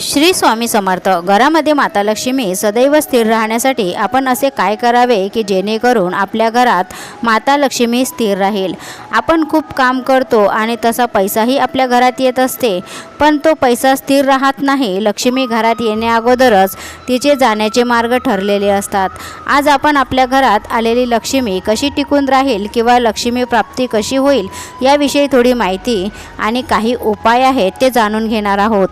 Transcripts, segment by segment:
श्री स्वामी समर्थ घरामध्ये माता लक्ष्मी सदैव स्थिर राहण्यासाठी आपण असे काय करावे की जेणेकरून आपल्या घरात माता लक्ष्मी स्थिर राहील? आपण खूप काम करतो आणि तसा पैसाही आपल्या घरात येत असते पण तो पैसा स्थिर राहत नाही लक्ष्मी घरात येण्याअगोदरच तिचे जाण्याचे मार्ग ठरलेले असतात. आज आपण आपल्या घरात आलेली लक्ष्मी कशी टिकून राहील किंवा लक्ष्मी प्राप्ती कशी होईल याविषयी थोडी माहिती आणि काही उपाय आहेत ते जाणून घेणार आहोत.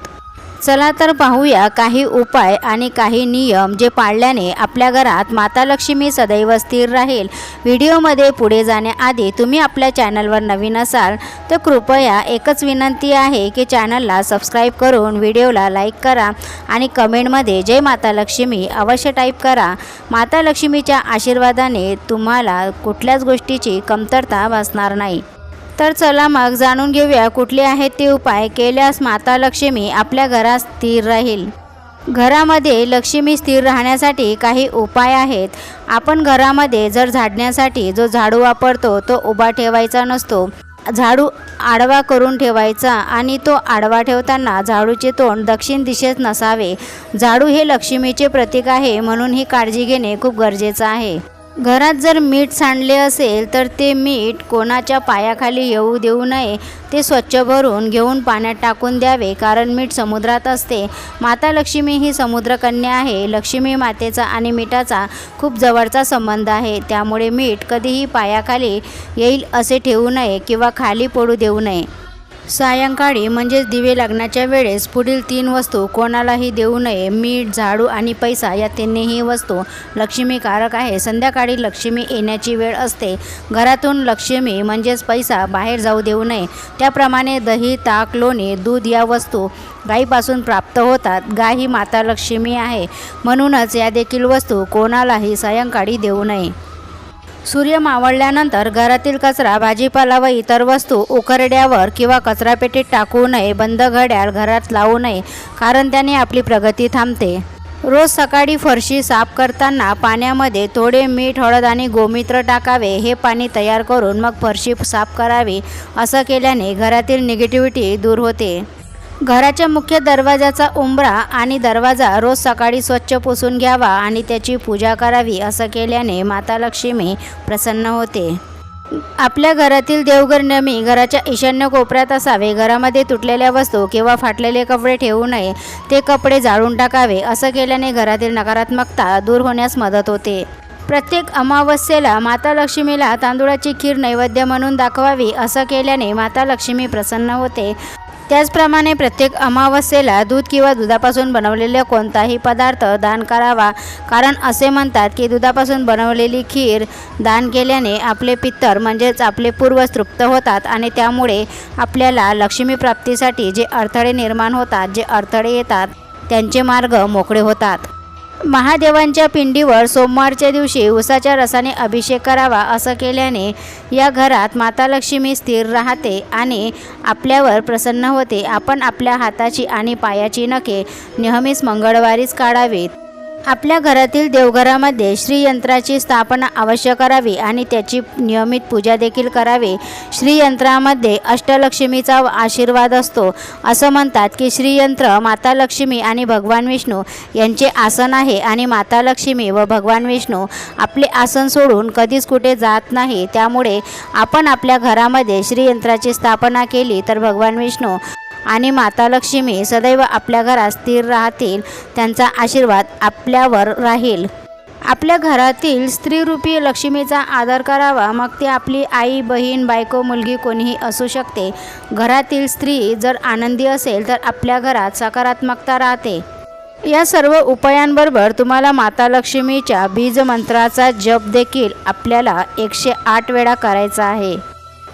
चला तर पाहूया काही उपाय आणि काही नियम जे पाळल्याने आपल्या घरात माता लक्ष्मी सदैव स्थिर राहील. व्हिडिओमध्ये पुढे जाण्याआधी तुम्ही आपल्या चॅनलवर नवीन असाल तर कृपया एकच विनंती आहे की चॅनलला सबस्क्राईब करून व्हिडिओला लाईक करा आणि कमेंटमध्ये जय माता लक्ष्मी अवश्य टाईप करा. माता लक्ष्मीच्या आशीर्वादाने तुम्हाला कुठल्याच गोष्टीची कमतरता भासणार नाही. तर चला मग जाणून घेऊया कुठले आहेत ते उपाय केल्यास माता लक्ष्मी आपल्या घरात स्थिर राहील. घरामध्ये लक्ष्मी स्थिर राहण्यासाठी काही उपाय आहेत. आपण घरामध्ये जर झाडण्यासाठी जो झाडू वापरतो तो उभा ठेवायचा नसतो. झाडू आडवा करून ठेवायचा आणि तो आडवा ठेवताना झाडूचे तोंड दक्षिण दिशेत नसावे. झाडू हे लक्ष्मीचे प्रतीक आहे म्हणून ही काळजी घेणे खूप गरजेचं आहे. घरात जर मीठ सांडले असेल तर ते मीठ कोणाच्या पायाखाली येऊ देऊ नये. ते स्वच्छ भरून घेऊन पाण्यात टाकून द्यावे कारण मीठ समुद्रात असते. माता लक्ष्मी ही समुद्रकन्या आहे. लक्ष्मी मातेचा आणि मिठाचा खूप जवळचा संबंध आहे. त्यामुळे मीठ कधीही पायाखाली येईल असे ठेवू नये किंवा खाली पडू देऊ नये. सायंकाळी म्हणजेच दिवे लागण्याच्या वेळेस पुढील तीन वस्तू कोणालाही देऊ नये. मीठ झाडू आणि पैसा या तिन्हीही वस्तू लक्ष्मीकारक आहे. संध्याकाळी लक्ष्मी येण्याची वेळ असते. घरातून लक्ष्मी म्हणजेच पैसा बाहेर जाऊ देऊ नये. त्याप्रमाणे दही ताक लोणी दूध या वस्तू गाईपासून प्राप्त होतात. गाय ही माता लक्ष्मी आहे. म्हणूनच या देखील वस्तू कोणालाही सायंकाळी देऊ नये. सूर्य मावळल्यानंतर घरातील कचरा भाजीपाला व इतर वस्तू उखरड्यावर किंवा कचरापेटीत टाकू नये बंद घड्याळ घरात लावू नये कारण त्याने आपली प्रगती थांबते. रोज सकाळी फरशी साफ करताना पाण्यामध्ये थोडे मीठ हळद आणि गोमित्र टाकावे हे पाणी तयार करून मग फरशी साफ करावी असं केल्याने घरातील निगेटिव्हिटी दूर होते. घराच्या मुख्य दरवाजाचा उंबरा आणि दरवाजा रोज सकाळी स्वच्छ पुसून घ्यावा आणि त्याची पूजा करावी असं केल्याने माता लक्ष्मी प्रसन्न होते. आपल्या घरातील देवघर नेहमी घराच्या ईशान्य कोपऱ्यात असावे घरामध्ये तुटलेल्या वस्तू किंवा फाटलेले कपडे ठेवू नये ते कपडे जाळून टाकावे असं केल्याने घरातील नकारात्मकता दूर होण्यास मदत होते. प्रत्येक अमावस्येला माता लक्ष्मीला तांदुळाची खीर नैवेद्य म्हणून दाखवावी असं केल्याने माता लक्ष्मी प्रसन्न होते. त्याचप्रमाणे प्रत्येक अमावस्येला दूध किंवा दुधापासून बनवलेला कोणताही पदार्थ दान करावा. कारण असे म्हणतात की दुधापासून बनवलेली खीर दान केल्याने आपले पित्तर म्हणजेच आपले पूर्वज तृप्त होतात आणि त्यामुळे आपल्याला लक्ष्मीप्राप्तीसाठी जे अडथळे निर्माण होतात जे अडथळे येतात त्यांचे मार्ग मोकळे होतात. महादेवांच्या पिंडीवर सोमवारच्या दिवशी उसाच्या रसाने अभिषेक करावा असं केल्याने या घरात माता लक्ष्मी स्थिर राहते आणि आपल्यावर प्रसन्न होते. आपण आपल्या हाताची आणि पायाची नखे नेहमीच मंगळवारीच काढावीत. आपल्या घरातील देवघरामध्ये श्रीयंत्राची स्थापना अवश्य करावी आणि त्याची नियमित पूजा देखील करावी. श्रीयंत्रामध्ये अष्टलक्ष्मीचा आशीर्वाद असतो. असं म्हणतात की श्रीयंत्र माता लक्ष्मी आणि भगवान विष्णू यांचे आसन आहे आणि माता लक्ष्मी व भगवान विष्णू आपले आसन सोडून कधीच कुठे जात नाही. त्यामुळे आपण आपल्या घरामध्ये श्रीयंत्राची स्थापना केली तर भगवान विष्णू आणि माता लक्ष्मी सदैव आपल्या घरात स्थिर राहतील त्यांचा आशीर्वाद आपल्यावर राहील. आपल्या घरातील स्त्रीरूपी लक्ष्मीचा आदर करावा मग ती आपली आई बहीण बायको मुलगी कोणीही असू शकते. घरातील स्त्री जर आनंदी असेल तर आपल्या घरात सकारात्मकता राहते. या सर्व उपायांबरोबर तुम्हाला माता लक्ष्मीच्या बीजमंत्राचा जप देखील आपल्याला एकशे आठ वेळा करायचा आहे.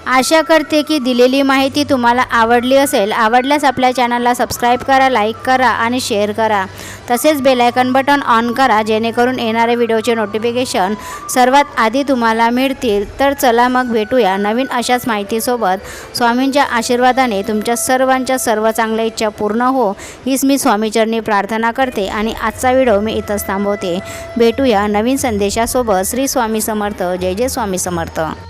आशा करते की दिलेली माहिती तुम्हाला आवडली असेल. आवडल्यास आपल्या चॅनलला सबस्क्राईब करा लाईक करा आणि शेअर करा. तसेच बेलायकन बटन ऑन करा जेणेकरून येणारे व्हिडिओचे नोटिफिकेशन सर्वात आधी तुम्हाला मिळतील. तर चला मग भेटूया नवीन अशाच माहितीसोबत. स्वामींच्या आशीर्वादाने तुमच्या सर्वांच्या सर्व चांगल्या इच्छा पूर्ण हो. हीच मी स्वामीचरणी प्रार्थना करते आणि आजचा व्हिडिओ मी इथंच थांबवते. भेटूया नवीन संदेशासोबत. श्री स्वामी समर्थ. जय जय स्वामी समर्थ.